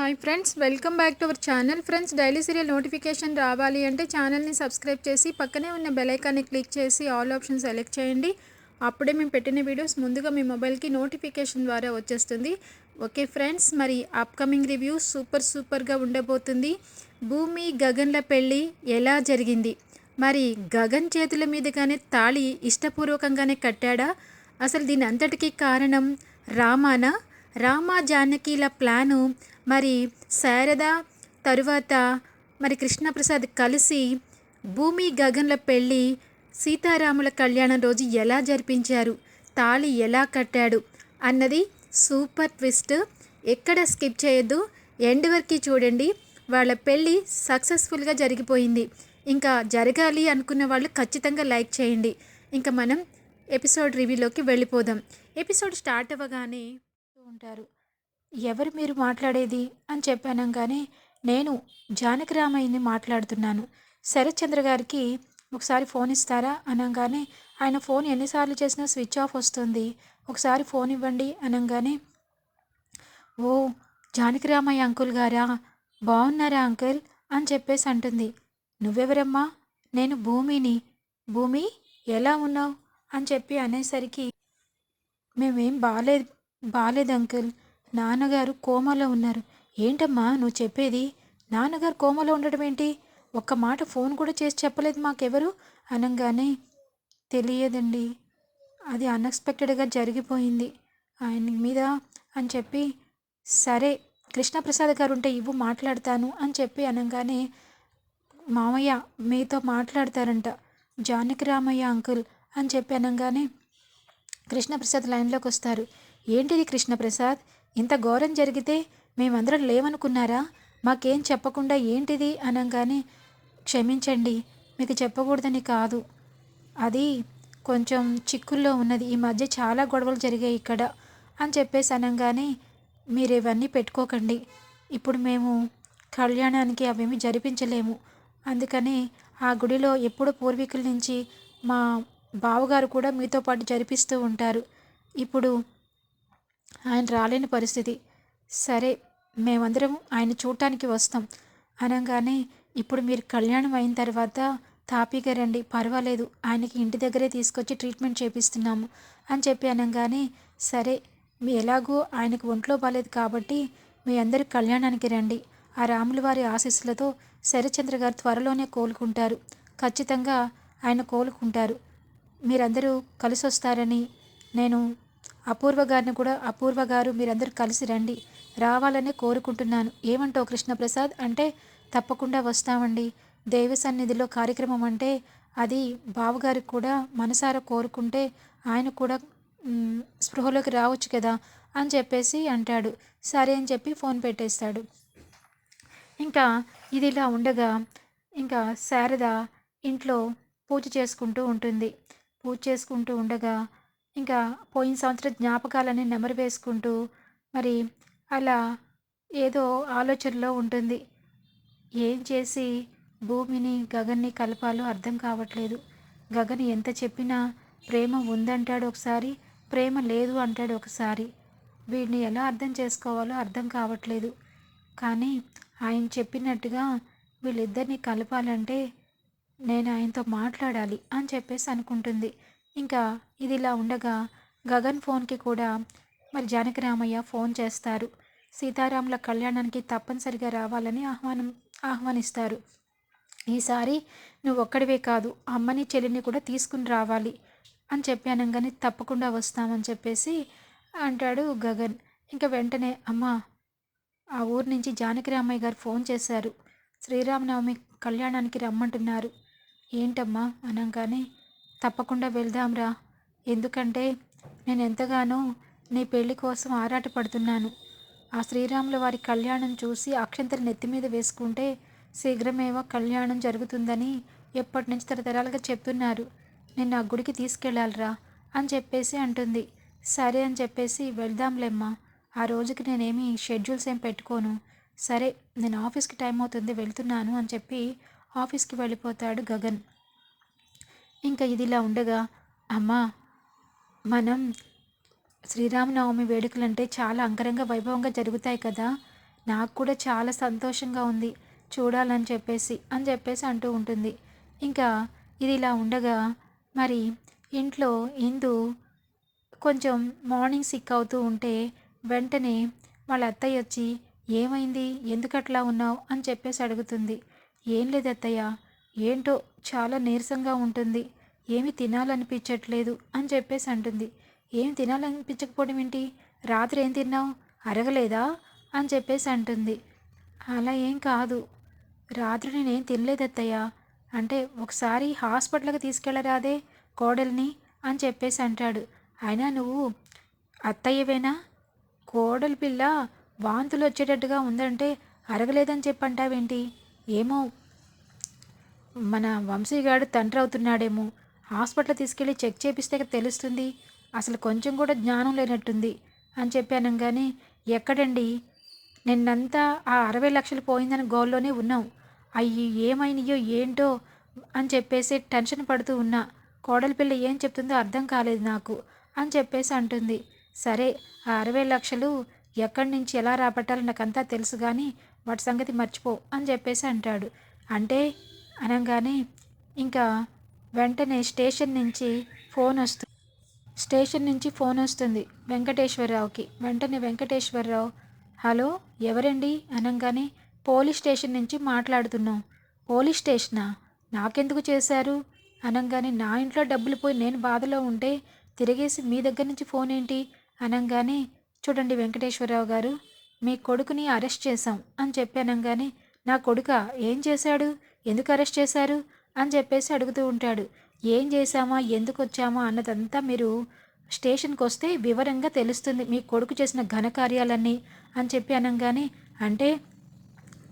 Hi friends welcome back to our channel. Friends daily serial notification రావాలి అంటే ఛానల్ని subscribe చేసి పక్కనే ఉన్న బెలైకాన్ని క్లిక్ చేసి ఆల్ ఆప్షన్ సెలెక్ట్ చేయండి. అప్పుడే మేము పెట్టిన వీడియోస్ ముందుగా మీ మొబైల్కి నోటిఫికేషన్ ద్వారా వచ్చేస్తుంది. ఓకే ఫ్రెండ్స్ మరి అప్కమింగ్ రివ్యూ సూపర్ సూపర్గా ఉండబోతుంది. భూమి గగన్ల పెళ్ళి ఎలా జరిగింది? మరి గగన్ చేతుల మీదుగానే తాళి ఇష్టపూర్వకంగానే కట్టాడా? అసలు దీని అంతటికీ కారణం రామానా? రామా జానకిల ప్లాను మరి శారద తరువాత మరి కృష్ణప్రసాద్ కలిసి భూమి గగన్ల పెళ్ళి సీతారాముల కళ్యాణం రోజు ఎలా జరిపించారు? తాళి ఎలా కట్టాడు? అన్నది సూపర్ ట్విస్ట్. ఎక్కడ స్కిప్ చేయొద్దు. ఎండ్ వరకు చూడండి. వాళ్ళ పెళ్ళి సక్సెస్ఫుల్గా జరిగిపోయింది. ఇంకా జరగాలి అనుకున్న వాళ్ళు ఖచ్చితంగా లైక్ చేయండి. ఇంకా మనం ఎపిసోడ్ రివ్యూలోకి వెళ్ళిపోదాం. ఎపిసోడ్ స్టార్ట్ అవ్వగానే ఉంటారు. ఎవరు మీరు మాట్లాడేది? అని చెప్పానంగానే నేను జానకిరామయ్యని మాట్లాడుతున్నాను. శరత్చంద్ర గారికి ఒకసారి ఫోన్ ఇస్తారా? అనగానే ఆయన ఫోన్ ఎన్నిసార్లు చేసినా స్విచ్ ఆఫ్ వస్తుంది. ఒకసారి ఫోన్ ఇవ్వండి అనగానే ఓ జానకిరామయ్య అంకుల్ గారా? బాగున్నారా అంకుల్? అని చెప్పేసి అంటుంది. నువ్వెవరమ్మా? నేను భూమిని. భూమి ఎలా ఉన్నావు? అని చెప్పి అనేసరికి మేమేం బాలేదు బాలేదు అంకుల్. నాన్నగారు కోమాలో ఉన్నారు. ఏంటమ్మా నువ్వు చెప్పేది? నాన్నగారు కోమాలో ఉండడం ఏంటి? ఒక్క మాట ఫోన్ కూడా చేసి చెప్పలేదు మాకెవరు? అనగానే తెలియదండి. అది అన్ఎక్స్పెక్టెడ్గా జరిగిపోయింది. ఆయన మీద అని చెప్పి సరే కృష్ణప్రసాద్ గారు ఉంటే ఇవ్వు మాట్లాడతాను అని చెప్పి అనగానే మామయ్య మీతో మాట్లాడతారంట. జానకి రామయ్య అంకుల్ అని చెప్పి అనగానే కృష్ణప్రసాద్ లైన్లోకి వస్తారు. ఏంటిది కృష్ణప్రసాద్? ఇంత ఘోరం జరిగితే మేమందరం లేవనుకున్నారా? మాకేం చెప్పకుండా ఏంటిది అనగానే క్షమించండి మీకు చెప్పకూడదని కాదు. అది కొంచెం చిక్కుల్లో ఉన్నది. ఈ మధ్య చాలా గొడవలు జరిగాయి ఇక్కడ అని చెప్పేసి అనగానే మీరు ఇవన్నీ పెట్టుకోకండి. ఇప్పుడు మేము కళ్యాణానికి అవేమి జరిపించలేము. అందుకని ఆ గుడిలో ఎప్పుడు పూర్వీకుల నుంచి మా బావగారు కూడా మీతో పాటు జరిపిస్తూ ఉంటారు. ఇప్పుడు ఆయన రాలేని పరిస్థితి. సరే మేమందరం ఆయన చూడటానికి వస్తాం. అనగానే ఇప్పుడు మీరు కళ్యాణం అయిన తర్వాత తాపీగా రండి. పర్వాలేదు ఆయనకి ఇంటి దగ్గరే తీసుకొచ్చి ట్రీట్మెంట్ చేపిస్తున్నాము అని చెప్పి అనగానే సరే మీ ఎలాగో ఆయనకు ఒంట్లో బాలేదు కాబట్టి మీ అందరి కళ్యాణానికి రండి. ఆ రాముల వారి ఆశీస్సులతో శరచంద్ర గారు త్వరలోనే కోలుకుంటారు. ఖచ్చితంగా ఆయన కోలుకుంటారు. మీరందరూ కలిసి వస్తారని నేను అపూర్వ గారిని కూడా అపూర్వ గారు మీరందరూ కలిసి రండి. రావాలనే కోరుకుంటున్నాను. ఏమంటావు కృష్ణప్రసాద్? అంటే తప్పకుండా వస్తామండి. దేవ సన్నిధిలో కార్యక్రమం అంటే అది బావగారికి కూడా మనసారా కోరుకుంటే ఆయన కూడా స్పృహలోకి రావచ్చు కదా అని చెప్పేసి అంటాడు. సరే అని చెప్పి ఫోన్ పెట్టేస్తాడు. ఇంకా ఇది ఇలా ఉండగా ఇంకా శారద ఇంట్లో పూజ చేసుకుంటూ ఉంటుంది. పూజ చేసుకుంటూ ఉండగా ఇంకా పోయిన సంవత్సర జ్ఞాపకాలని నెమరు వేసుకుంటూ మరి అలా ఏదో ఆలోచనలో ఉంటుంది. ఏం చేసి భూమిని గగన్ని కలపాలో అర్థం కావట్లేదు. గగన్ ఎంత చెప్పినా ప్రేమ ఉందంటాడు ఒకసారి ప్రేమ లేదు అంటాడు ఒకసారి. వీడిని ఎలా అర్థం చేసుకోవాలో అర్థం కావట్లేదు. కానీ ఆయన చెప్పినట్టుగా వీళ్ళిద్దరిని కలపాలంటే నేను ఆయనతో మాట్లాడాలి అని చెప్పేసి అనుకుంటుంది. ఇంకా ఇది ఇలా ఉండగా గగన్ ఫోన్కి కూడా మరి జానకి రామయ్య ఫోన్ చేస్తారు. సీతారాముల కళ్యాణానికి తప్పనిసరిగా రావాలని ఆహ్వానం ఆహ్వానిస్తారు. ఈసారి నువ్వు ఒక్కడివే కాదు అమ్మని చెల్లిని కూడా తీసుకుని రావాలి అని చెప్పాను కానీ తప్పకుండా వస్తామని చెప్పేసి అంటాడు గగన్. ఇంకా వెంటనే అమ్మ ఆ ఊరు నుంచి జానకి రామయ్య గారు ఫోన్ చేశారు. శ్రీరామనవమి కళ్యాణానికి రమ్మంటున్నారు. ఏంటమ్మా? అనగానే తప్పకుండా వెళ్దాంరా. ఎందుకంటే నేను ఎంతగానో నీ పెళ్ళి కోసం ఆరాటపడుతున్నాను. ఆ శ్రీరాముల వారి కళ్యాణం చూసి అక్షంతర నెత్తి మీద వేసుకుంటే శీఘ్రమేవో కళ్యాణం జరుగుతుందని ఎప్పటి నుంచి తరతరాలుగా చెప్తున్నారు. నేను ఆ గుడికి తీసుకెళ్ళాలిరా అని చెప్పేసి అంటుంది. సరే అని చెప్పేసి వెళ్దాంలేమ్మా. ఆ రోజుకి నేనేమి షెడ్యూల్స్ ఏం పెట్టుకోను. సరే నేను ఆఫీస్కి టైం అవుతుంది వెళ్తున్నాను అని చెప్పి ఆఫీస్కి వెళ్ళిపోతాడు గగన్. ఇంకా ఇదిలా ఉండగా అమ్మా మనం శ్రీరామనవమి వేడుకలంటే చాలా అంగరంగ వైభవంగా జరుగుతాయి కదా. నాకు కూడా చాలా సంతోషంగా ఉంది. చూడాలని చెప్పేసి అని చెప్పేసి అంటూ ఉంటుంది. ఇంకా ఇది ఇలా ఉండగా మరి ఇంట్లో ఇందు కొంచెం మార్నింగ్ సిక్ అవుతూ ఉంటే వెంటనే వాళ్ళ అత్తయ్య వచ్చి ఏమైంది? ఎందుకట్లా ఉన్నావు? అని చెప్పేసి అడుగుతుంది. ఏం లేదు అత్తయ్య. ఏంటో చాలా నీరసంగా ఉంటుంది. ఏమి తినాలనిపించట్లేదు అని చెప్పేసి అంటుంది. ఏం తినాలనిపించకపోవడం ఏంటి? రాత్రి ఏం తిన్నావు? అరగలేదా? అని చెప్పేసి అంటుంది. అలా ఏం కాదు. రాత్రి నేనేం తినలేదు అత్తయ్య. అంటే ఒకసారి హాస్పిటల్కి తీసుకెళ్ళరాదే కోడల్ని అని చెప్పేసి అంటాడు. అయినా నువ్వు అత్తయ్యవేనా? కోడలి పిల్ల వాంతులు వచ్చేటట్టుగా ఉందంటే అరగలేదని చెప్పంటావేంటి? ఏమో మన వంశీగాడు తండ్రి అవుతున్నాడేమో హాస్పిటల్ తీసుకెళ్ళి చెక్ చేపిస్తే తెలుస్తుంది. అసలు కొంచెం కూడా జ్ఞానం లేనట్టుంది అని చెప్పాను కానీ ఎక్కడండి? నిన్నంతా ఆ అరవై లక్షలు పోయిందని గోల్లోనే ఉన్నాం అయ్యి ఏమైనాయో ఏంటో అని చెప్పేసి టెన్షన్ పడుతూ ఉన్నా. కోడలి పిల్ల ఏం చెప్తుందో అర్థం కాలేదు నాకు అని చెప్పేసి అంటుంది. సరే ఆ అరవై లక్షలు ఎక్కడి నుంచి ఎలా రాబట్టాలో నాకంతా తెలుసు కానీ వాటి సంగతి మర్చిపో అని చెప్పేసి అంటాడు. అంటే అనగానే ఇంకా వెంటనే స్టేషన్ నుంచి ఫోన్ వస్తుంది స్టేషన్ నుంచి ఫోన్ వస్తుంది వెంకటేశ్వరరావుకి. వెంటనే వెంకటేశ్వరరావు హలో ఎవరండి? అనగానే పోలీస్ స్టేషన్ నుంచి మాట్లాడుతున్నాం. పోలీస్ స్టేషనా? నాకెందుకు చేశారు? అనగానే నా ఇంట్లో డబ్బులు పోయి నేను బాధలో ఉంటే తిరిగేసి మీ దగ్గర నుంచి ఫోన్ ఏంటి? అనగానే చూడండి వెంకటేశ్వరరావు గారు మీ కొడుకుని అరెస్ట్ చేశాం అని చెప్పి అనగానే నా కొడుక? ఏం చేశాడు? ఎందుకు అరెస్ట్ చేశారు? అని చెప్పేసి అడుగుతూ ఉంటాడు. ఏం చేశామా? ఎందుకు వచ్చామా? అన్నదంతా మీరు స్టేషన్కి వస్తే వివరంగా తెలుస్తుంది. మీ కొడుకు చేసిన ఘనకార్యాలన్నీ అని చెప్పి అనగానే అంటే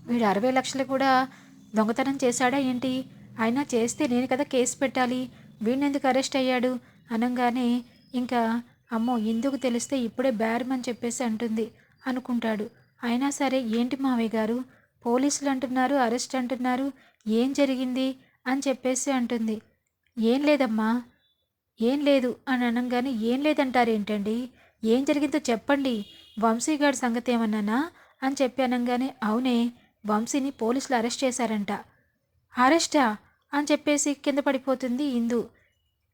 వీడు అరవై లక్షలు కూడా దొంగతనం చేశాడా ఏంటి? అయినా చేస్తే నేను కదా కేసు పెట్టాలి. వీడినెందుకు అరెస్ట్ అయ్యాడు? అనగానే ఇంకా అమ్మో ఎందుకు తెలిస్తే ఇప్పుడే బేరమని చెప్పేసి అంటుంది. అనుకుంటాడు. అయినా సరే ఏంటి మావయ్య గారు? పోలీసులు అంటున్నారు అరెస్ట్ అంటున్నారు. ఏం జరిగింది? అని చెప్పేసి అంటుంది. ఏం లేదమ్మా. ఏం లేదు అని అనగానే ఏం లేదంటారేంటండి? ఏం జరిగిందో చెప్పండి. వంశీ గారి సంగతి ఏమన్నానా? అని చెప్పి అనగానే అవునే వంశీని పోలీసులు అరెస్ట్ చేశారంట. అరెస్టా? అని చెప్పేసి కింద పడిపోతుంది ఇందు.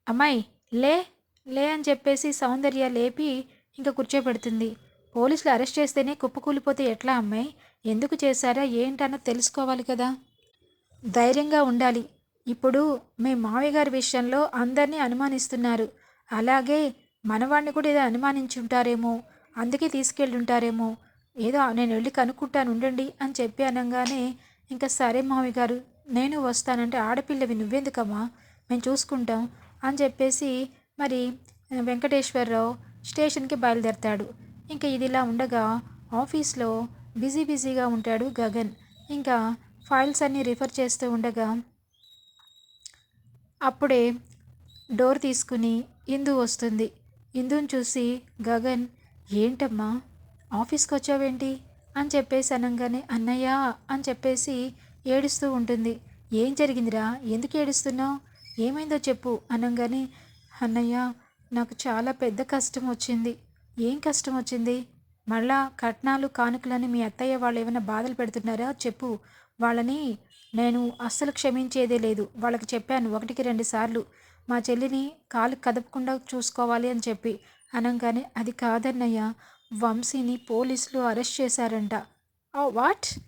అమ్మాయి లే లే అని చెప్పేసి సౌందర్య లేపి ఇంకా కూర్చోబెడుతుంది. పోలీసులు అరెస్ట్ చేస్తేనే కుప్పకూలిపోతే ఎట్లా అమ్మాయి? ఎందుకు చేశారా? ఏంటన్నో తెలుసుకోవాలి కదా. ధైర్యంగా ఉండాలి. ఇప్పుడు మీ మావయ్య గారి విషయంలో అందరినీ అనుమానిస్తున్నారు. అలాగే మనవాడిని కూడా ఏదో అనుమానించుంటారేమో అందుకే తీసుకెళ్ళి ఉంటారేమో ఏదో నేను వెళ్ళి కనుక్కుంటాను ఉండండి అని చెప్పి అనగానే ఇంకా సరే మావయ్య గారు నేను వస్తానంటే ఆడపిల్లవి నువ్వెందుకమ్మా? మేము చూసుకుంటాం అని చెప్పేసి మరి వెంకటేశ్వరరావు స్టేషన్కి బయలుదేరతాడు. ఇంకా ఇదిలా ఉండగా ఆఫీస్లో బిజీ బిజీగా ఉంటాడు గగన్. ఇంకా ఫైల్స్ అన్నీ రిఫర్ చేస్తూ ఉండగా అప్పుడే డోర్ తీసుకుని ఇందు వస్తుంది. ఇందుని చూసి గగన్ ఏంటమ్మా? ఆఫీస్కి వచ్చావేంటి? అని చెప్పేసి అనగానే అన్నయ్య అని చెప్పేసి ఏడుస్తూ ఉంటుంది. ఏం జరిగిందిరా? ఎందుకు ఏడుస్తున్నావు? ఏమైందో చెప్పు అనగానే అన్నయ్య నాకు చాలా పెద్ద కష్టం వచ్చింది. ఏం కష్టం వచ్చింది? మళ్ళా కట్నాలు కానుకలని మీ అత్తయ్య వాళ్ళు ఏమైనా బాధలు పెడుతున్నారా? చెప్పు. వాళ్ళని నేను అస్సలు క్షమించేదే లేదు. వాళ్ళకి చెప్పాను ఒకటికి రెండు సార్లు మా చెల్లిని కాలు కదపకుండా చూసుకోవాలి అని చెప్పి. అనగానే అది కాదన్నయ్య వంశీని పోలీసులు అరెస్ట్ చేశారంట. వాట్?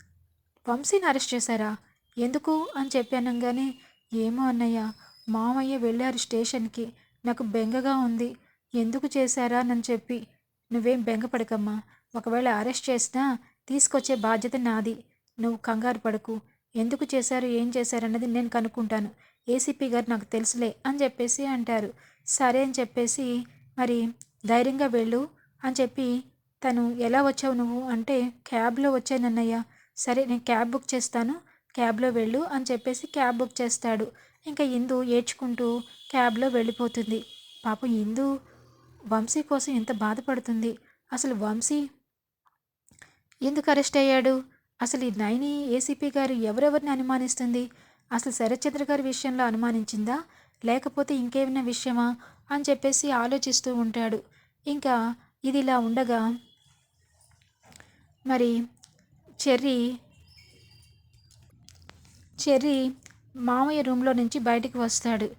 వంశీని అరెస్ట్ చేశారా? ఎందుకు? అని చెప్పి అనగానే ఏమో అన్నయ్య మామయ్య వెళ్ళారు స్టేషన్కి నాకు బెంగగా ఉంది ఎందుకు చేశారా అని చెప్పి. నువ్వేం బెంగపడకమ్మా ఒకవేళ అరెస్ట్ చేసినా తీసుకొచ్చే బాధ్యత నాది. నువ్వు కంగారు పడకు. ఎందుకు చేశారు? ఏం చేశారన్నది నేను కనుక్కుంటాను. ఏసీపీ గారు నాకు తెలుసులే అని చెప్పేసి అంటారు. సరే అని చెప్పేసి మరి ధైర్యంగా వెళ్ళు అని చెప్పి తను ఎలా వచ్చావు నువ్వు అంటే క్యాబ్లో వచ్చానన్నయ్య సరే నేను క్యాబ్ బుక్ చేస్తాను. క్యాబ్లో వెళ్ళు అని చెప్పేసి క్యాబ్ బుక్ చేస్తాడు. ఇంకా ఇందు ఏడ్చుకుంటూ క్యాబ్లో వెళ్ళిపోతుంది. పాపం ఇందు వంశీ కోసం ఎంత బాధపడుతుంది. అసలు వంశీ ఎందుకు అరెస్ట్ అయ్యాడు? అసలు ఈ నైని ఏసీపీ గారు ఎవరెవరిని అనుమానిస్తుంది? అసలు శరత్చంద్ర గారి విషయంలో అనుమానించిందా? లేకపోతే ఇంకేమైనా విషయమా? అని చెప్పేసి ఆలోచిస్తూ ఉంటాడు. ఇంకా ఇది ఇలా ఉండగా మరి చెర్రీ చెర్రీ మామయ్య రూమ్లో నుంచి బయటికి వస్తాడు.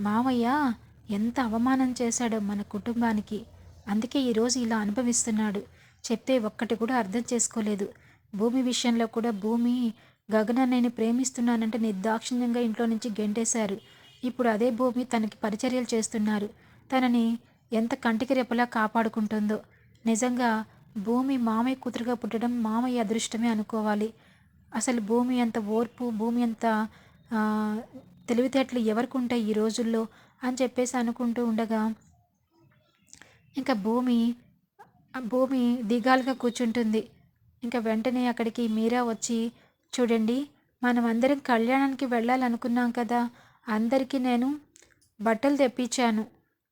మామయ్య ఎంత అవమానం చేశాడో మన కుటుంబానికి. అందుకే ఈరోజు ఇలా అనుభవిస్తున్నాడు. చెప్తే ఒక్కటి కూడా అర్థం చేసుకోలేదు. భూమి విషయంలో కూడా భూమి గగనాన్ని నేను ప్రేమిస్తున్నానంటే నిర్దాక్షిణ్యంగా ఇంట్లో నుంచి గెంటేశారు. ఇప్పుడు అదే భూమి తనకి పరిచర్యలు చేస్తున్నారు. తనని ఎంత కంటికి రెప్పలా కాపాడుకుంటుందో. నిజంగా భూమి మామయ్య కూతురుగా పుట్టడం మామయ్య అదృష్టమే అనుకోవాలి. అసలు భూమి అంత ఓర్పు భూమి అంత తెలివితేటలు ఎవరికి ఉంటాయి ఈ రోజుల్లో అని చెప్పేసి అనుకుంటూ ఉండగా ఇంకా భూమి భూమి దిగాలుగా కూర్చుంటుంది. ఇంకా వెంటనే అక్కడికి మీరా వచ్చి చూడండి మనం అందరం కళ్యాణానికి వెళ్ళాలనుకున్నాం కదా అందరికీ నేను బట్టలు తెప్పించాను.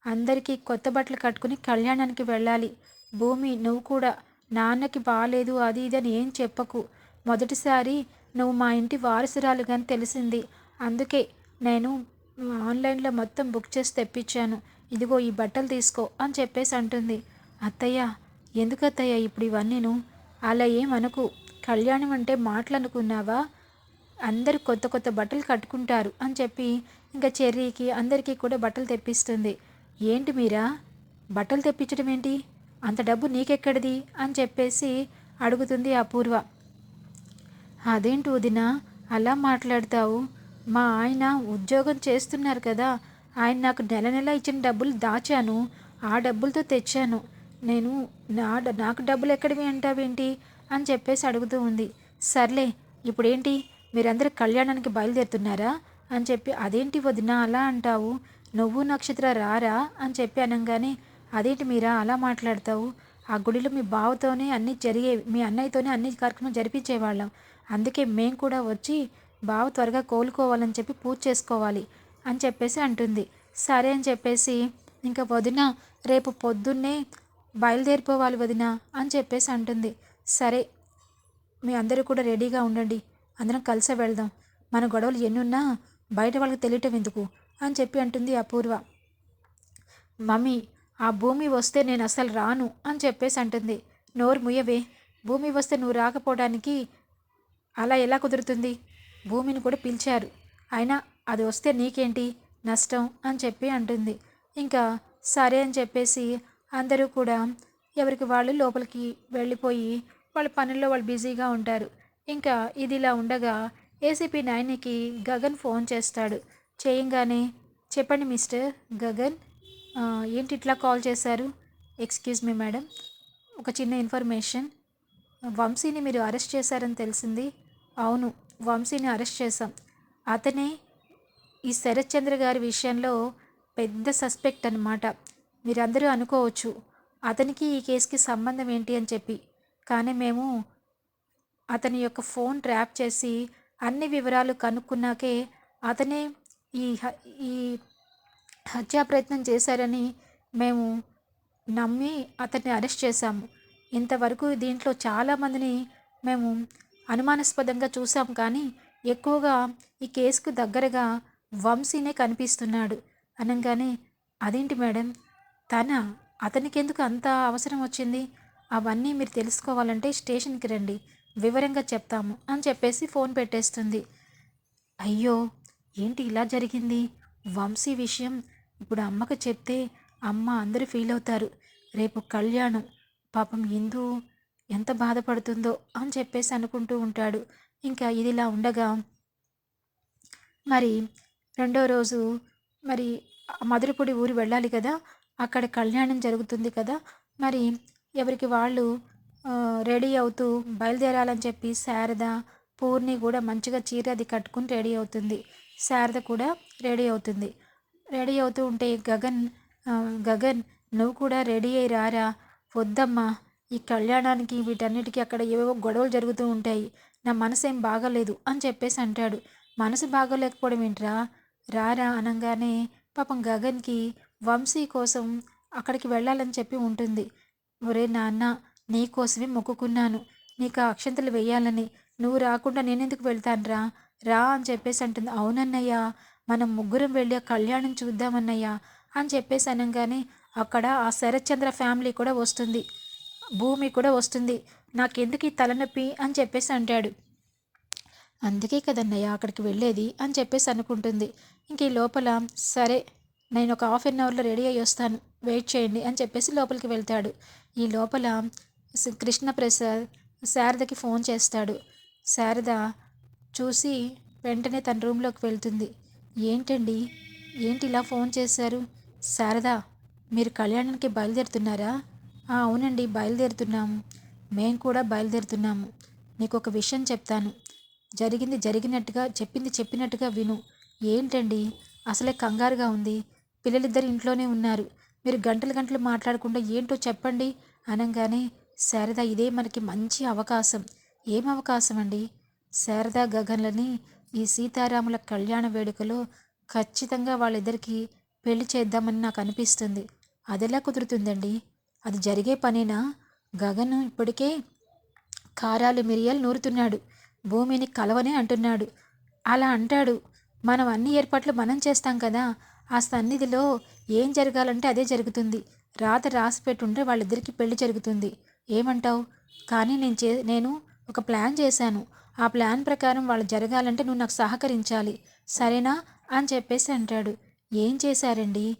అందరికీ కొత్త బట్టలు కట్టుకుని కళ్యాణానికి వెళ్ళాలి. భూమి నువ్వు కూడా నాన్నకి బాగాలేదు అది ఇది అని ఏం చెప్పకు. మొదటిసారి నువ్వు మా ఇంటి వారసురాలుగా అని తెలిసింది. అందుకే నేను ఆన్లైన్లో మొత్తం బుక్ చేసి తెప్పించాను. ఇదిగో ఈ బట్టలు తీసుకో అని చెప్పేసి అంటుంది. అత్తయ్య ఎందుకు అత్తయ్య ఇప్పుడు ఇవన్నీను? అలా ఏమనకు. కళ్యాణం అంటే మాటలు అనుకున్నావా అందరూ కొత్త కొత్త బట్టలు కట్టుకుంటారు అని చెప్పి ఇంకా చెర్రీకి అందరికీ కూడా బట్టలు తెప్పిస్తుంది. ఏంటి మీరా? బట్టలు తెప్పించడం ఏంటి అంత డబ్బు నీకెక్కడిది? అని చెప్పేసి అడుగుతుంది అపూర్వ. అదేంటి వదిన? అలా మాట్లాడతావు? మా ఆయన ఉద్యోగం చేస్తున్నారు కదా. ఆయన నాకు నెల నెల ఇచ్చిన డబ్బులు దాచాను. ఆ డబ్బులతో తెచ్చాను. నేను నా నాకు డబ్బులు ఎక్కడివి అంటావేంటి? అని చెప్పేసి అడుగుతూ ఉంది. సర్లే ఇప్పుడేంటి? మీరందరూ కళ్యాణానికి బయలుదేరుతున్నారా? అని చెప్పి అదేంటి వదిన అలా అంటావు? నువ్వు నక్షత్ర రారా? అని చెప్పి అనగానే అదేంటి మీరా అలా మాట్లాడతావు? ఆ గుడిలో మీ బావతోనే అన్నీ జరిగేవి మీ అన్నయ్యతోనే అన్ని కార్యక్రమం జరిపించేవాళ్ళం. అందుకే మేము కూడా వచ్చి బావ త్వరగా కోలుకోవాలని చెప్పి పూజ చేసుకోవాలి అని చెప్పేసి అంటుంది. సరే అని చెప్పేసి ఇంకా వదిన రేపు పొద్దున్నే బయలుదేరిపోవాలి వదిన అని చెప్పేసి అంటుంది. సరే మీ అందరూ కూడా రెడీగా ఉండండి. అందరం కలిసే వెళ్దాం. మన గొడవలు ఎన్నున్నా బయట వాళ్ళకి తెలియటం ఎందుకు? అని చెప్పి అంటుంది అపూర్వ. మమ్మీ ఆ భూమి వస్తే నేను అసలు రాను అని చెప్పేసి అంటుంది. నోరు ముయ్యవే భూమి వస్తే నువ్వు రాకపోవడానికి అలా ఎలా కుదురుతుంది? భూమిని కూడా పిలిచారు. అయినా అది వస్తే నీకేంటి? నష్టం అని చెప్పి అంటుంది. ఇంకా సరే అని చెప్పేసి అందరూ కూడా ఎవరికి వాళ్ళు లోపలికి వెళ్ళిపోయి వాళ్ళ పనుల్లో వాళ్ళు బిజీగా ఉంటారు. ఇంకా ఇది ఇలా ఉండగా ఏసీపీ నైన్కి గగన్ ఫోన్ చేస్తాడు. చేయంగానే చెప్పండి మిస్టర్ గగన్ ఏంటి ఇట్లా కాల్ చేశారు? ఎక్స్క్యూజ్ మీ మేడం ఒక చిన్న ఇన్ఫర్మేషన్. వంశీని మీరు అరెస్ట్ చేశారని తెలిసింది. అవును వంశీని అరెస్ట్ చేశాం. అతనే ఈ శరత్ చంద్ర గారి విషయంలో పెద్ద సస్పెక్ట్ అనమాట మీరందరూ అనుకోవచ్చు అతనికి ఈ కేసుకి సంబంధం ఏంటి అని చెప్పి. కానీ మేము అతని యొక్క ఫోన్ ట్రాప్ చేసి అన్ని వివరాలు కనుక్కున్నాకే అతనే ఈ హ- ఈ హత్యా ప్రయత్నం చేశారని మేము నమ్మి అతన్ని అరెస్ట్ చేశాము. ఇంతవరకు దీంట్లో చాలామందిని మేము అనుమానాస్పదంగా చూసాం కానీ ఎక్కువగా ఈ కేసుకు దగ్గరగా వంశీనే కనిపిస్తున్నాడు. అనగానే అదేంటి మేడం? తన అతనికి ఎందుకు అంత అవసరం వచ్చింది? అవన్నీ మీరు తెలుసుకోవాలంటే స్టేషన్కి రండి. వివరంగా చెప్తాము అని చెప్పేసి ఫోన్ పెట్టేస్తుంది. అయ్యో ఏంటి ఇలా జరిగింది? వంశీ విషయం ఇప్పుడు అమ్మకు చెప్తే అమ్మ అందరూ ఫీల్ అవుతారు. రేపు కళ్యాణం. పాపం ఇందు ఎంత బాధపడుతుందో అని చెప్పేసి అనుకుంటూ ఉంటాడు. ఇంకా ఇదిలా ఉండగా మరి రెండో రోజు మరి మధురపూడి ఊరు వెళ్ళాలి కదా? అక్కడ కళ్యాణం జరుగుతుంది కదా. మరి ఎవరికి వాళ్ళు రెడీ అవుతూ బయలుదేరాలని చెప్పి శారద పూర్ణి కూడా మంచిగా చీర అది కట్టుకుని రెడీ అవుతుంది. శారద కూడా రెడీ అవుతుంది. రెడీ అవుతూ ఉంటే గగన్ గగన్ నువ్వు కూడా రెడీ అయి రారా? వద్దమ్మా ఈ కళ్యాణానికి వీటన్నిటికీ అక్కడ ఏవేవో గొడవలు జరుగుతూ ఉంటాయి. నా మనసు ఏం బాగలేదు అని చెప్పేసి అంటాడు. మనసు బాగోలేకపోవడం ఏంట్రా? రారా అనగానే పాపం గగన్కి వంశీ కోసం అక్కడికి వెళ్ళాలని చెప్పి ఉంటుంది. ఒరే నాన్న నీ కోసమే మొక్కుకున్నాను. నీకు అక్షంతలు వేయాలని. నువ్వు రాకుండా నేనెందుకు వెళ్తానురా రా అని చెప్పేసి అంటుంది. అవునన్నయ్య మనం ముగ్గురం వెళ్ళి ఆ కళ్యాణం చూద్దామన్నయ్య అని చెప్పేసి అనగానే అక్కడ ఆ శరత్చంద్ర ఫ్యామిలీ కూడా వస్తుంది. భూమి కూడా వస్తుంది. నాకెందుకు ఈ తలనొప్పి అని చెప్పేసి అంటాడు. అందుకే కదన్నయ్య అక్కడికి వెళ్ళేది అని చెప్పేసి అనుకుంటుంది. ఇంక ఈ లోపల సరే నేను ఒక హాఫ్ అన్ అవర్లో రెడీ అయ్యి వస్తాను. వెయిట్ చేయండి అని చెప్పేసి లోపలికి వెళ్తాడు. ఈ లోపల కృష్ణప్రసాద్ శారదకి ఫోన్ చేస్తాడు. శారద చూసి వెంటనే తన రూమ్లోకి వెళ్తుంది. ఏంటండి? ఏంటి ఇలా ఫోన్ చేశారు? శారద మీరు కళ్యాణానికి బయలుదేరుతున్నారా? "ఆ, అవునండి బయలుదేరుతున్నాము. మేము కూడా బయలుదేరుతున్నాము. నీకు ఒక విషయం చెప్తాను. జరిగింది జరిగినట్టుగా చెప్పింది చెప్పినట్టుగా విను. ఏంటండి? అసలే కంగారుగా ఉంది. పిల్లలిద్దరు ఇంట్లోనే ఉన్నారు. మీరు గంటలు గంటలు మాట్లాడకుండా ఏంటో చెప్పండి అనగానే శారద ఇదే మనకి మంచి అవకాశం. ఏం అవకాశం అండి శారద గగన్లని ఈ సీతారాముల కళ్యాణ వేడుకలో ఖచ్చితంగా వాళ్ళిద్దరికీ పెళ్ళి చేద్దామని నాకు అనిపిస్తుంది. అదెలా కుదురుతుందండి? అది జరిగే పనేనా? గగన్ ఇప్పటికే కారాలు మిరియాలు నూరుతున్నాడు. భూమిని కలవనే అంటున్నాడు. అలా అంటాడు. మనం అన్ని ఏర్పాట్లు మనం చేస్తాం కదా. ఆ సన్నిధిలో ఏం జరగాలంటే అదే జరుగుతుంది. రాత రాసి పెట్టుంటే వాళ్ళిద్దరికీ పెళ్ళి జరుగుతుంది. ఏమంటావు? కానీ నేను చే నేను ఒక ప్లాన్ చేశాను. ఆ ప్లాన్ ప్రకారం వాళ్ళు జరగాలంటే నువ్వు నాకు సహకరించాలి. సరేనా? అని చెప్పేసి అంటాడు. ఏం చేశారండి?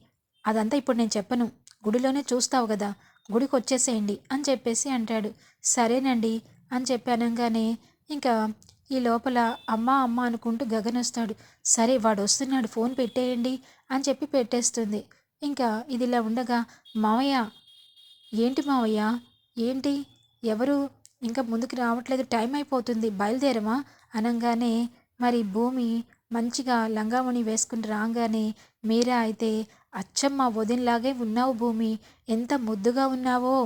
అదంతా ఇప్పుడు నేను చెప్పను. గుడిలోనే చూస్తావు కదా. గుడికి వచ్చేసేయండి అని చెప్పేసి అంటాడు. సరేనండి అని చెప్పి అనగానే ఇంకా ఈ లోపల అమ్మ అమ్మ అనుకుంటూ గగన్ వస్తాడు. సరే వాడు వస్తున్నాడు. ఫోన్ పెట్టేయండి అని చెప్పి పెట్టేస్తుంది. ఇంకా ఇది ఇలా ఉండగా మావయ్య ఏంటి మావయ్య? ఏంటి? ఎవరు? ఇంకా ముందుకు రావట్లేదు టైం అయిపోతుంది బయలుదేరమా? అనగానే మరి భూమి మంచిగా లంగామణి వేసుకుని రాగానే మీరా అయితే అచ్చమ్మ వదినలాగే ఉన్నావు భూమి ఎంత ముద్దుగా ఉన్నావో.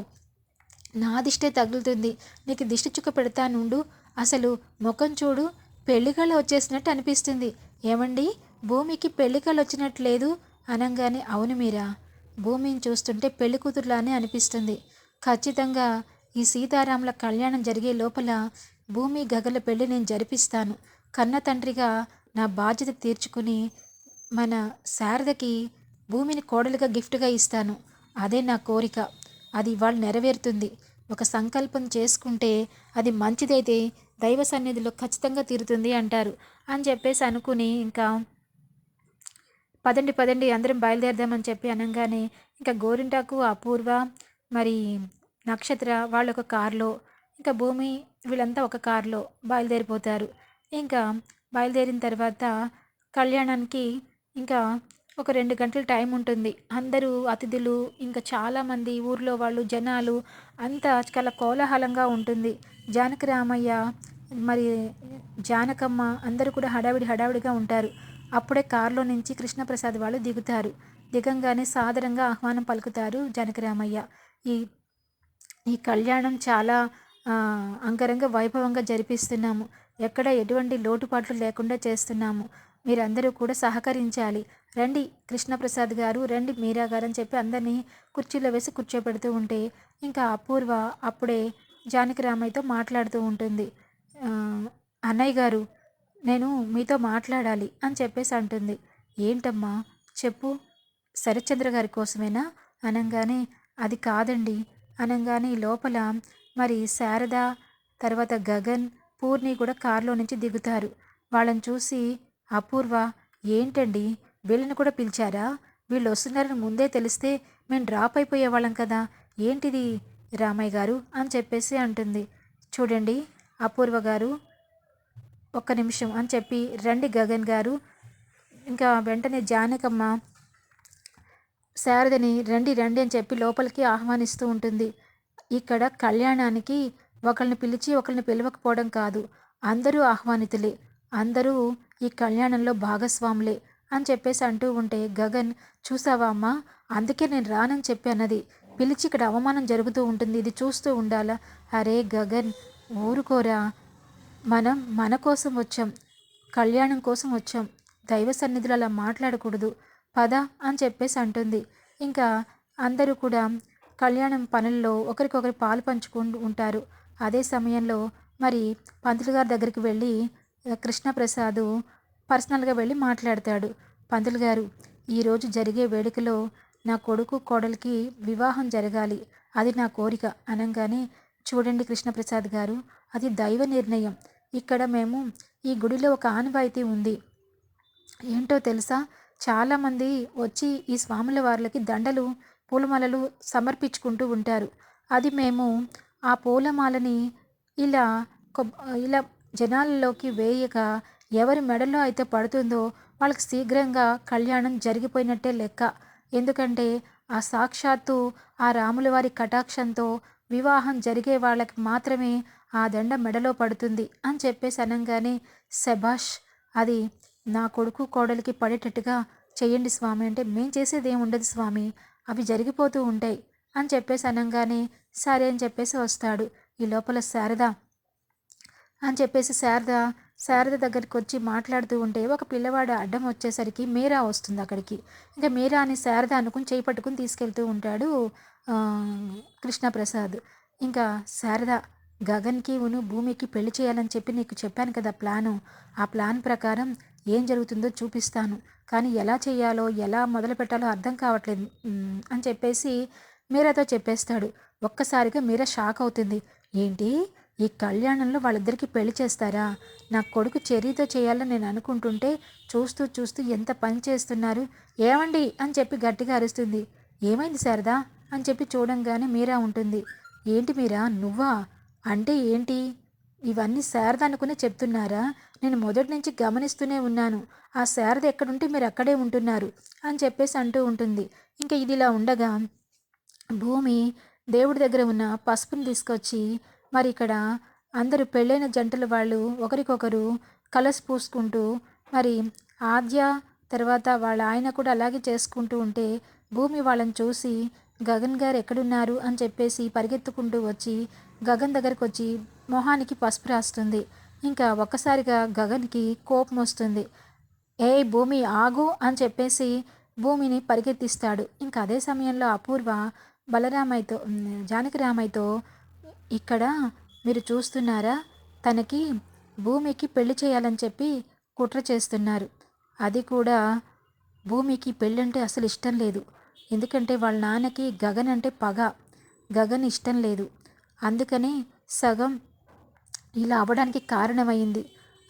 నా దిష్టే తగులుతుంది నీకు దిష్టి చుక్క పెడతానుండు అసలు ముఖం చూడు పెళ్ళికళ వచ్చేసినట్టు అనిపిస్తుంది. ఏమండి? భూమికి పెళ్ళికలు వచ్చినట్లేదు అనగానే అవును మీరా భూమిని చూస్తుంటే పెళ్ళి కూతురులానే అనిపిస్తుంది. ఖచ్చితంగా ఈ సీతారాముల కళ్యాణం జరిగే లోపల భూమి గగల పెళ్ళి నేను జరిపిస్తాను. కన్న తండ్రిగా నా బాధ్యత తీర్చుకుని మన శారదకి భూమిని కోడలుగా గిఫ్ట్గా ఇస్తాను. అదే నా కోరిక. అది ఇవాళ నెరవేరుతుంది. ఒక సంకల్పం చేసుకుంటే అది మంచిదైతే దైవ సన్నిధిలో ఖచ్చితంగా తీరుతుంది అంటారు. అని చెప్పేసి అనుకుని ఇంకా పదండి పదండి అందరం బయలుదేరదామని చెప్పి అనగానే ఇంకా గోరింటాకు అపూర్వ మరి నక్షత్ర వాళ్ళు ఒక కారులో ఇంకా భూమి వీళ్ళంతా ఒక కారులో బయలుదేరిపోతారు. ఇంకా బయలుదేరిన తర్వాత కళ్యాణానికి ఇంకా ఒక రెండు గంటల టైం ఉంటుంది. అందరూ అతిథులు ఇంకా చాలామంది ఊర్లో వాళ్ళు జనాలు అంతా చాలా కోలాహలంగా ఉంటుంది. జానకి రామయ్య మరి జానకమ్మ అందరూ కూడా హడావిడి హడావిడిగా ఉంటారు. అప్పుడే కారులో నుంచి కృష్ణప్రసాద్ వాళ్ళు దిగుతారు. దిగంగానే సాదరంగా ఆహ్వానం పలుకుతారు జానకిరామయ్య. ఈ ఈ కళ్యాణం చాలా అంగరంగ వైభవంగా జరిపిస్తున్నాము. ఎక్కడ ఎటువంటి లోటుపాట్లు లేకుండా చేస్తున్నాము. మీరందరూ కూడా సహకరించాలి. రండి కృష్ణప్రసాద్ గారు రండి మీరా గారు అని చెప్పి అందరినీ కుర్చీలో వేసి కూర్చోబెడుతూ ఉంటే ఇంకా అపూర్వ అప్పుడే జానకిరామయ్యతో మాట్లాడుతూ ఉంటుంది. అన్నయ్య గారు నేను మీతో మాట్లాడాలి అని చెప్పేసి అంటుంది. ఏంటమ్మా? చెప్పు. శరత్చంద్ర గారి కోసమేనా? అనగానే అది కాదండి. అనగానే లోపల మరి శారద తర్వాత గగన్ పూర్ణి కూడా కారులో నుంచి దిగుతారు. వాళ్ళని చూసి అపూర్వ ఏంటండి? వీళ్ళని కూడా పిలిచారా? వీళ్ళు వస్తున్నారని ముందే తెలిస్తే మేము డ్రాప్ అయిపోయేవాళ్ళం కదా. ఏంటిది రామయ్య గారు? అని చెప్పేసి అంటుంది. చూడండి అపూర్వ గారు ఒక్క నిమిషం అని చెప్పి రండి గగన్ గారు. ఇంకా వెంటనే జానకమ్మ శారదని రండి రండి అని చెప్పి లోపలికి ఆహ్వానిస్తూ ఉంటుంది. ఇక్కడ కళ్యాణానికి ఒకరిని పిలిచి ఒకరిని పిలవకపోవడం కాదు అందరూ ఆహ్వానితులే. అందరూ ఈ కళ్యాణంలో భాగస్వాములే అని చెప్పేసి అంటూ ఉంటే గగన్ చూసావా అమ్మా అందుకే నేను రానని చెప్పానది పిలిచి ఇక్కడ అవమానం జరుగుతూ ఉంటుంది ఇది చూస్తూ ఉండాలా? అరే గగన్ ఊరుకోరా? మనం మన కోసం వచ్చాం కళ్యాణం కోసం వచ్చాం దైవ సన్నిధిలో అలా మాట్లాడకూడదు పద అని చెప్పేసి అంటుంది. ఇంకా అందరూ కూడా కళ్యాణం పనుల్లో ఒకరికొకరు పాలు పంచుకుంటూ ఉంటారు. అదే సమయంలో మరి పంతులు గారి దగ్గరికి వెళ్ళి కృష్ణప్రసాద్ పర్సనల్గా వెళ్ళి మాట్లాడతాడు. పంతులు గారు ఈరోజు జరిగే వేడుకలో నా కొడుకు కోడలికి వివాహం జరగాలి. అది నా కోరిక. అనగానే చూడండి కృష్ణప్రసాద్ గారు అది దైవ నిర్ణయం. ఇక్కడ మేము ఈ గుడిలో ఒక ఆనవాయితీ ఉంది. ఏంటో తెలుసా? చాలామంది వచ్చి ఈ స్వాముల వార్లకి దండలు పూలమాలలు సమర్పించుకుంటూ ఉంటారు. అది మేము ఆ పూలమాలని ఇలా ఇలా జనాలలోకి వేయక ఎవరి మెడలో అయితే పడుతుందో వాళ్ళకి శీఘ్రంగా కళ్యాణం జరిగిపోయినట్టే లెక్క. ఎందుకంటే ఆ సాక్షాత్తు ఆ రాములవారి కటాక్షంతో వివాహం జరిగే వాళ్ళకి మాత్రమే ఆ దండ మెడలో పడుతుంది అని చెప్పేసి అనగానే శభాష్ అది నా కొడుకు కోడలికి పడేటట్టుగా చెయ్యండి స్వామి. అంటే మేం చేసేది ఏమి ఉండదు స్వామి. అవి జరిగిపోతూ ఉంటాయి అని చెప్పేసి అనగానే సరే అని చెప్పేసి వస్తాడు. ఈ లోపల శారద అని చెప్పేసి శారద శారద దగ్గరికి వచ్చి మాట్లాడుతూ ఉంటే ఒక పిల్లవాడు అడ్డం వచ్చేసరికి మీరా వస్తుంది అక్కడికి. ఇంకా మీరా అని శారద అనుకుని చేయి పట్టుకుని తీసుకెళ్తూ ఉంటాడు కృష్ణప్రసాద్. ఇంకా శారద గగన్కి ఉను భూమికి పెళ్ళి చేయాలని చెప్పి నీకు చెప్పాను కదా ప్లాను. ఆ ప్లాన్ ప్రకారం ఏం జరుగుతుందో చూపిస్తాను. కానీ ఎలా చేయాలో ఎలా మొదలు పెట్టాలో అర్థం కావట్లేదు అని చెప్పేసి మీరాతో చెప్పేస్తాడు. ఒక్కసారిగా మీరా షాక్ అవుతుంది. ఏంటి? ఈ కళ్యాణంలో వాళ్ళిద్దరికి పెళ్ళి చేస్తారా? నా కొడుకు చెర్రీతో చేయాలని నేను అనుకుంటుంటే చూస్తూ చూస్తూ ఎంత పని చేస్తున్నారు? ఏమండి? అని చెప్పి గట్టిగా అరుస్తుంది. ఏమైంది శారదా? అని చెప్పి చూడంగానే మీరా ఉంటుంది. ఏంటి మీరా? నువ్వా? అంటే ఏంటి? ఇవన్నీ శారద అనుకునే చెప్తున్నారా? నేను మొదటి నుంచి గమనిస్తూనే ఉన్నాను. ఆ శారద ఎక్కడుంటే మీరు అక్కడే ఉంటున్నారు అని చెప్పేసి అంటూ ఉంటుంది. ఇంకా ఇది ఇలా ఉండగా భూమి దేవుడి దగ్గర ఉన్న పసుపుని తీసుకొచ్చి మరి ఇక్కడ అందరూ పెళ్ళైన జంటల వాళ్ళు ఒకరికొకరు కలసి పూసుకుంటూ మరి ఆద్య తర్వాత వాళ్ళ ఆయన కూడా అలాగే చేసుకుంటూ ఉంటే భూమి వాళ్ళని చూసి గగన్ గారు ఎక్కడున్నారు అని చెప్పేసి పరిగెత్తుకుంటూ వచ్చి గగన్ దగ్గరకు వచ్చి మొహానికి పసుపు రాస్తుంది. ఇంకా ఒక్కసారిగా గగన్కి కోపం వస్తుంది. ఏ భూమి ఆగు అని చెప్పేసి భూమిని పరిగెత్తిస్తాడు. ఇంకా అదే సమయంలో అపూర్వ బలరామయ్యతో జానకిరామయ్యతో ఇక్కడ మీరు చూస్తున్నారా? తనకి భూమికి పెళ్ళి చేయాలని చెప్పి కుట్ర చేస్తున్నారు. అది కూడా భూమికి పెళ్ళంటే అసలు ఇష్టం లేదు. ఎందుకంటే వాళ్ళ నాన్నకి గగన్ అంటే పగ. గగన్ ఇష్టం లేదు. అందుకనే సగం ఇలా అవ్వడానికి కారణమైంది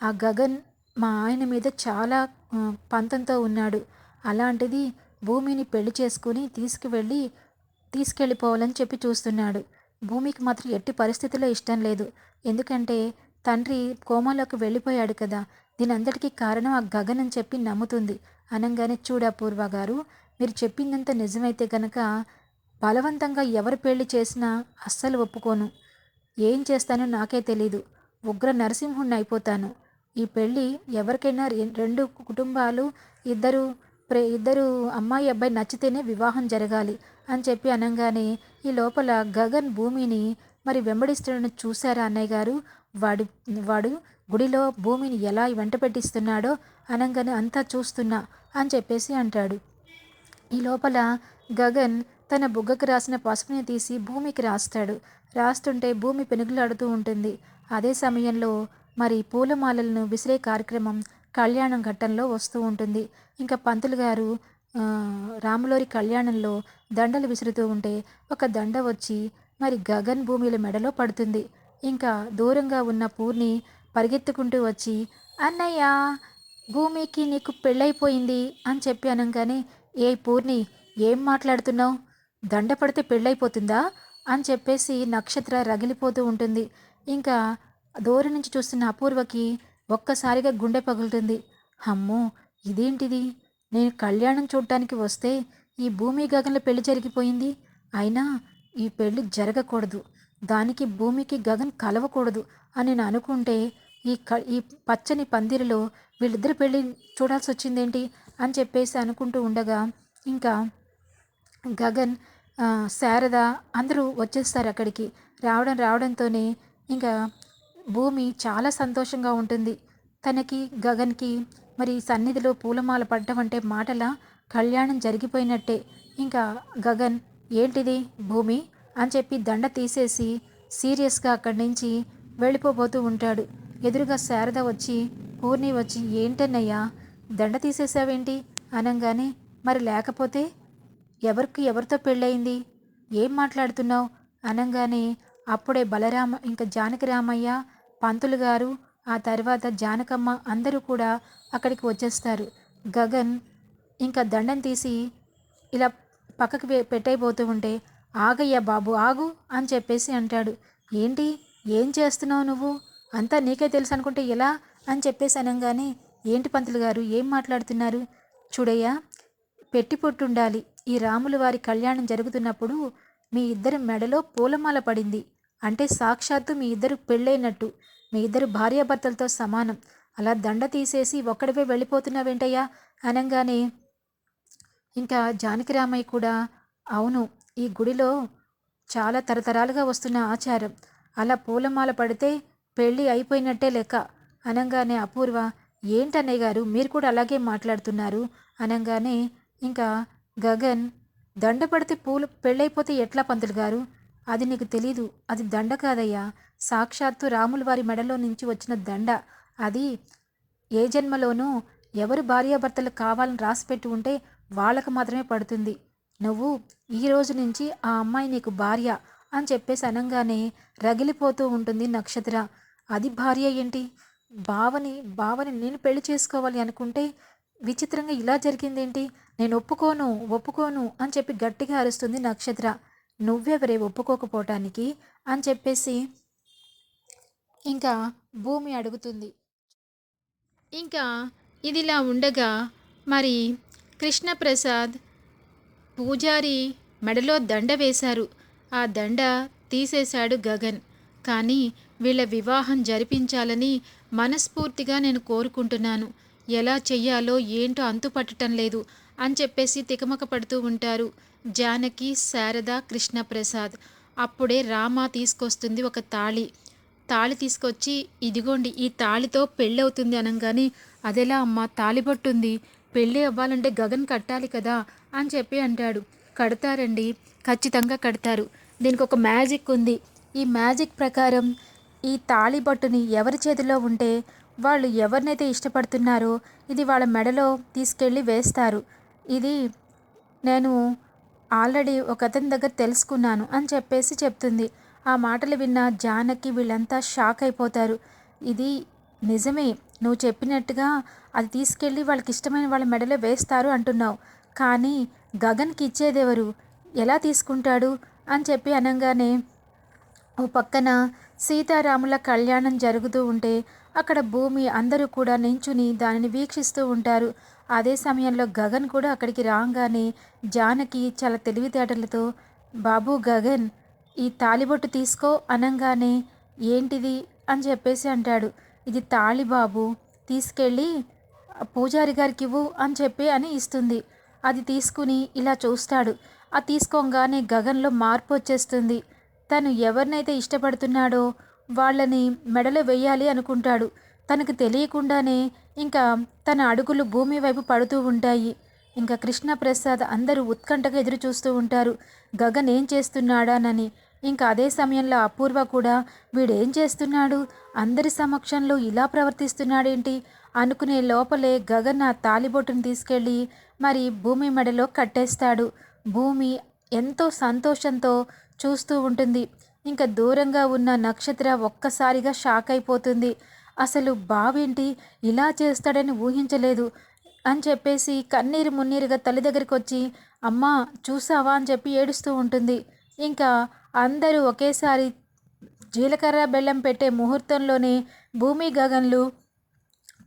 ఆ గగన్ మా ఆయన మీద చాలా పంతంతో ఉన్నాడు. అలాంటిది భూమిని పెళ్ళి చేసుకుని తీసుకువెళ్ళి తీసుకెళ్ళిపోవాలని చెప్పి చూస్తున్నాడు. భూమికి మాత్రం ఎట్టి పరిస్థితుల్లో ఇష్టం లేదు. ఎందుకంటే తండ్రి కోమాలోకి వెళ్ళిపోయాడు కదా. దీని అందరికీ కారణం ఆ గగన్ అని చెప్పి నమ్ముతుంది. అనగానే చూడ పూర్వ గారు మీరు చెప్పిందంత నిజమైతే గనక బలవంతంగా ఎవరు పెళ్ళి చేసినా అస్సలు ఒప్పుకోను. ఏం చేస్తానో నాకే తెలీదు. ఉగ్ర నరసింహుణ్ణి అయిపోతాను. ఈ పెళ్ళి ఎవరికైనా రెండు కుటుంబాలు ఇద్దరు ప్రే ఇద్దరు అమ్మాయి అబ్బాయి నచ్చితేనే వివాహం జరగాలి అని చెప్పి అనగానే ఈ లోపల గగన్ భూమిని మరి వెంబడిస్తున్న చూశారా అన్నయ్య గారు? వాడు వాడు గుడిలో భూమిని ఎలా వెంట పెట్టిస్తున్నాడో అనగానే అంతా చూస్తున్నా అని చెప్పేసి అంటాడు. ఈ లోపల గగన్ తన బుగ్గకు రాసిన పసుపుని తీసి భూమికి రాస్తాడు. రాస్తుంటే భూమి పెనుగులాడుతూ ఉంటుంది. అదే సమయంలో మరి పూలమాలలను విసిరే కార్యక్రమం కళ్యాణం ఘట్టంలో వస్తూ ఉంటుంది. ఇంకా పంతులు గారు రాములోరి కళ్యాణంలో దండలు విసురుతూ ఉంటే ఒక దండ వచ్చి మరి గగన్ భూమిల మెడలో పడుతుంది. ఇంకా దూరంగా ఉన్న పూర్ణి పరిగెత్తుకుంటూ వచ్చి అన్నయ్య భూమికి నీకు పెళ్ళైపోయింది అని చెప్పి అనగానే ఏ పూర్ణి ఏం మాట్లాడుతున్నావు? దండ పడితే పెళ్ళైపోతుందా? అని చెప్పేసి నక్షత్ర రగిలిపోతూ ఉంటుంది. ఇంకా దూరం నుంచి చూస్తున్న అపూర్వకి ఒక్కసారిగా గుండె పగులుతుంది. అమ్మో ఇదేంటిది? నేను కళ్యాణం చూడటానికి వస్తే ఈ భూమి గగన్ల పెళ్ళి జరిగిపోయింది. అయినా ఈ పెళ్ళి జరగకూడదు. దానికి భూమికి గగన్ కలవకూడదు అని నేను అనుకుంటే ఈ క ఈ పచ్చని పందిరిలో వీళ్ళిద్దరు పెళ్ళి చూడాల్సి వచ్చిందేంటి అని చెప్పేసి అనుకుంటూ ఉండగా ఇంకా గగన్ శారద అందరూ వచ్చేస్తారు అక్కడికి. రావడం రావడంతోనే ఇంకా భూమి చాలా సంతోషంగా ఉంటుంది. తనకి గగన్కి మరి సన్నిధిలో పూలమాల పడ్డం అంటే మాటల కళ్యాణం జరిగిపోయినట్టే. ఇంకా గగన్ ఏంటిది భూమి? అని చెప్పి దండ తీసేసి సీరియస్గా అక్కడి నుంచి వెళ్ళిపోబోతూ ఉంటాడు. ఎదురుగా శారద వచ్చి పూర్ణి వచ్చి ఏంటన్నయ్యా దండ తీసేసావేంటి? అనగానే మరి లేకపోతే ఎవరికి ఎవరితో పెళ్ళయింది? ఏం మాట్లాడుతున్నావు? అనగానే అప్పుడే బలరామ ఇంకా జానకి రామయ్య పంతులు గారు ఆ తర్వాత జానకమ్మ అందరూ కూడా అక్కడికి వచ్చేస్తారు. గగన్ ఇంకా దండం తీసి ఇలా పక్కకి పెట్టయిపోతూ పెట్టైపోతూ ఉంటే ఆగయ్యా బాబు ఆగు అని చెప్పేసి అంటాడు. ఏంటి? ఏం చేస్తున్నావు నువ్వు? అంతా నీకే తెలుసు అనుకుంటే ఎలా? అని చెప్పేసి అనగానే ఏంటి పంతులు గారు ఏం మాట్లాడుతున్నారు? చూడయ్యా పెట్టి పొట్టుండాలి. ఈ రాములు వారి కళ్యాణం జరుగుతున్నప్పుడు మీ ఇద్దరి మెడలో పూలమాల పడింది. అంటే సాక్షాత్తు మీ ఇద్దరు పెళ్ళైనట్టు. మీ ఇద్దరు భార్యాభర్తలతో సమానం. అలా దండ తీసేసి ఒక్కడిపై వెళ్ళిపోతున్నావేంటయ్యా? అనగానే ఇంకా జానకిరామయ్య కూడా అవును ఈ గుడిలో చాలా తరతరాలుగా వస్తున్న ఆచారం. అలా పూలమాల పడితే పెళ్ళి అయిపోయినట్టే లెక్క. అనగానే అపూర్వ ఏంటన్నయ్య గారు మీరు కూడా అలాగే మాట్లాడుతున్నారు. అనగానే ఇంకా గగన్ దండ పడితే పూలు పెళ్ళైపోతే ఎట్లా పంతులు గారు? అది నీకు తెలీదు అది దండ కాదయ్యా. సాక్షాత్తు రాముల వారి మెడలో నుంచి వచ్చిన దండ. అది ఏ జన్మలోనూ ఎవరు భార్యాభర్తలు కావాలని రాసిపెట్టి ఉంటే వాళ్ళకు మాత్రమే పడుతుంది. నువ్వు ఈ రోజు నుంచి ఆ అమ్మాయి నీకు భార్య అని చెప్పేసి అనగానే రగిలిపోతూ ఉంటుంది నక్షత్ర. అది భార్య ఏంటి? బావని బావని నేను పెళ్ళి చేసుకోవాలి అనుకుంటే విచిత్రంగా ఇలా జరిగిందేంటి? నేను ఒప్పుకోను ఒప్పుకోను అని చెప్పి గట్టిగా అరుస్తుంది నక్షత్ర. నువ్వెవరే ఒప్పుకోకపోవటానికి? అని చెప్పేసి ఇంకా భూమి అడుగుతుంది. ఇంకా ఇదిలా ఉండగా మరి కృష్ణప్రసాద్ పూజారి మెడలో దండ వేశారు. ఆ దండ తీసేశాడు గగన్. కానీ వీళ్ళ వివాహం జరిపించాలని మనస్ఫూర్తిగా నేను కోరుకుంటున్నాను. ఎలా చెయ్యాలో ఏంటో అంతుపట్టడం లేదు అని చెప్పేసి తికమక పడుతూ ఉంటారు. జానకి శారద కృష్ణప్రసాద్. అప్పుడే రామ తీసుకొస్తుంది ఒక తాళి. తాళి తీసుకొచ్చి ఇదిగోండి ఈ తాళితో పెళ్ళి అవుతుంది అనగానే అదెలా అమ్మ తాళిబట్టుంది పెళ్ళి అవ్వాలంటే గగన్ కట్టాలి కదా అని చెప్పి అంటాడు. కడతారండి ఖచ్చితంగా కడతారు. దీనికి ఒక మ్యాజిక్ ఉంది. ఈ మ్యాజిక్ ప్రకారం ఈ తాళిబట్టుని ఎవరి చేతిలో ఉంటే వాళ్ళు ఎవరినైతే ఇష్టపడుతున్నారో ఇది వాళ్ళ మెడలో తీసుకెళ్ళి వేస్తారు. ఇది నేను ఆల్రెడీ ఒక అతని దగ్గర తెలుసుకున్నాను అని చెప్పేసి చెప్తుంది. ఆ మాటలు విన్న జానకి వీళ్ళంతా షాక్ అయిపోతారు. ఇది నిజమే నువ్వు చెప్పినట్టుగా అది తీసుకెళ్ళి వాళ్ళకి ఇష్టమైన వాళ్ళ మెడలో వేస్తారు అంటున్నావు. కానీ గగన్కి ఇచ్చేదెవరు ఎలా తీసుకుంటాడు? అని చెప్పి అనగానే ఓ పక్కన సీతారాముల కళ్యాణం జరుగుతూ ఉంటే అక్కడ భూమి అందరూ కూడా నించుని దానిని వీక్షిస్తూ ఉంటారు. అదే సమయంలో గగన్ కూడా అక్కడికి రాగానే జానకి చాలా తెలివితేటలతో బాబు గగన్ ఈ తాలిబొట్టు తీసుకో అనగానే ఏంటిది? అని చెప్పేసి అంటాడు. ఇది తాళి బాబు తీసుకెళ్ళి పూజారి గారికి ఇవ్వు అని చెప్పి అని ఇస్తుంది. అది తీసుకుని ఇలా చూస్తాడు. ఆ తీసుకోగానే గగన్లో మార్పు వచ్చేస్తుంది. తను ఎవరినైతే ఇష్టపడుతున్నాడో వాళ్ళని మెడలో వేయాలి అనుకుంటాడు. తనకు తెలియకుండానే ఇంకా తన అడుగులు భూమి వైపు పడుతూ ఉంటాయి. ఇంకా కృష్ణప్రసాద్ అందరూ ఉత్కంఠగా ఎదురు చూస్తూ ఉంటారు. గగన్ ఏం చేస్తున్నాడానని. ఇంకా అదే సమయంలో అపూర్వ కూడా వీడేం చేస్తున్నాడు? అందరి సమక్షంలో ఇలా ప్రవర్తిస్తున్నాడేంటి అనుకునే లోపలే గగన్ ఆ తాలిబొట్టును తీసుకెళ్ళి మరి భూమి మెడలో కట్టేస్తాడు. భూమి ఎంతో సంతోషంతో చూస్తూ ఉంటుంది. ఇంకా దూరంగా ఉన్న నక్షత్ర ఒక్కసారిగా షాక్ అయిపోతుంది. అసలు బావేంటి ఇలా చేస్తాడని ఊహించలేదు అని చెప్పేసి కన్నీరు మున్నీరుగా తల్లి దగ్గరికి వచ్చి అమ్మా చూసావా? అని చెప్పి ఏడుస్తూ ఉంటుంది. ఇంకా అందరూ ఒకేసారి జీలకర్ర బెల్లం పెట్టే ముహూర్తంలోనే భూమి గగన్లు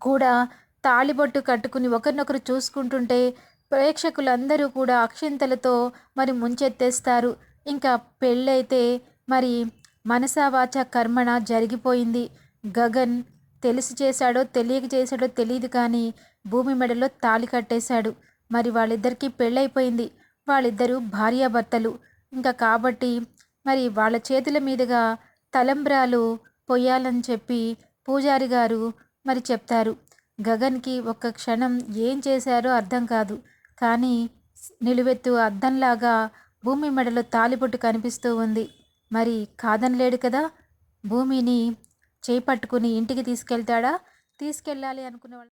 కూడా తాళిబొట్టు కట్టుకుని ఒకరినొకరు చూసుకుంటుంటే ప్రేక్షకులందరూ కూడా అక్షింతలతో మరి ముంచెత్తేస్తారు. ఇంకా పెళ్ళైతే మరి మనసావాచ కర్మణ జరిగిపోయింది. గగన్ తెలిసి చేశాడో తెలియక చేశాడో తెలియదు కానీ భూమి మెడలో తాళి కట్టేశాడు. మరి వాళ్ళిద్దరికీ పెళ్ళైపోయింది. వాళ్ళిద్దరూ భార్యాభర్తలు. ఇంకా కాబట్టి మరి వాళ్ళ చేతుల మీదుగా తలంబ్రాలు పొయ్యాలని చెప్పి పూజారి గారు మరి చెప్తారు. గగన్కి ఒక్క క్షణం ఏం చేశారో అర్థం కాదు. కానీ నిలువెత్తు అద్దంలాగా భూమి మెడలో తాలిపొట్టు కనిపిస్తూ ఉంది. మరి కాదనలేడు కదా? భూమిని చేపట్టుకుని ఇంటికి తీసుకెళ్తాడా? తీసుకెళ్ళాలి అనుకున్న వాళ్ళు